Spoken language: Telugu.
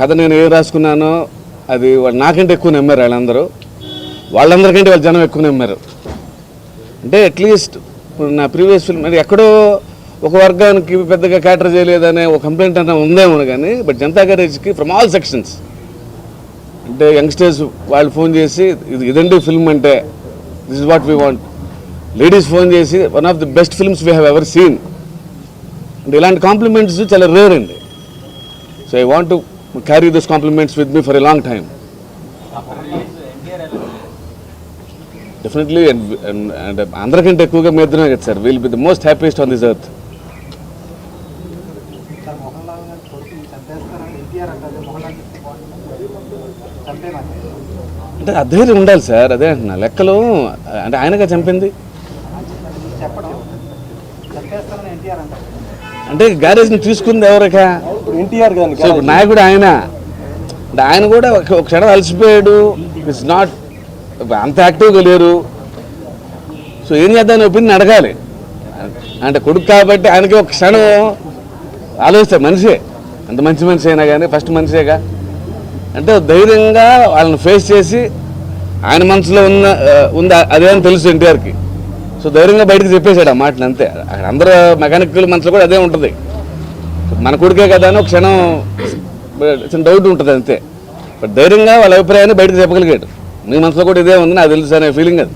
కథ నేను ఏం రాసుకున్నానో అది వాళ్ళు నాకంటే ఎక్కువ నమ్మారు వాళ్ళందరూ. వాళ్ళందరికంటే వాళ్ళ జనం ఎక్కువ నమ్మారు. అంటే అట్లీస్ట్ ఇప్పుడు నా ప్రీవియస్ ఫిల్మ్ అది ఎక్కడో ఒక వర్గానికి పెద్దగా క్యాటర్ చేయలేదనే ఒక కంప్లైంట్ అన్న ఉందేమో కానీ బట్ జనతా గ్యారేజ్కి ఫ్రమ్ ఆల్ సెక్షన్స్ అంటే యంగ్స్టర్స్ వాళ్ళు ఫోన్ చేసి ఇది ఇదండి ఫిల్మ్ అంటే this is what we want ladies phone చేసి one of the best films we have ever seen అంటే ఇలాంటి కాంప్లిమెంట్స్ చాలా రేర్ అండి. So I want to carry this compliments with me for a long time definitely అంటే అందరికంటే ఎక్కువగా మీ ఇద్దరే కదా sir? Will be the most happiest on this earth అంటే ఆ ధైర్యం ఉండాలి సార్ అదే అంటున్నా. లెక్కలు అంటే ఆయనగా చంపింది. అంటే గ్యారేజ్ని తీసుకుంది ఎవరికా? ఇప్పుడు ఎన్టీఆర్ సో ఇప్పుడు నాయకుడు ఆయన అంటే ఆయన కూడా ఒక క్షణం అలసిపోయాడు. ఇట్స్ నాట్ అంత యాక్టివ్గా లేరు. సో ఏం చేద్దామని ఒపీనియన్ అడగాలి. అంటే కొడుకు కాబట్టి ఆయనకి ఒక క్షణం ఆలోచిస్తారు మనిషే. అంత మంచి మనిషి అయినా కానీ ఫస్ట్ మనిషేగా. అంటే ధైర్యంగా వాళ్ళని ఫేస్ చేసి ఆయన మనసులో ఉన్న uh, ఉంది అదే అని తెలుసు ఎన్టీఆర్కి. సో ధైర్యంగా బయటకు చెప్పేశాడు ఆ మాటలు అంతే. అక్కడ అందరూ మెకానికల్ మనసులో కూడా అదే ఉంటుంది. మన కొడుకే కదా అని ఒక క్షణం చిన్న డౌట్ ఉంటుంది అంతే. బట్ ధైర్యంగా వాళ్ళ అభిప్రాయాన్ని బయటకు చెప్పగలిగాడు. నీ మనసులో కూడా ఇదే ఉంది నాకు తెలుసు అనే ఫీలింగ్ అది.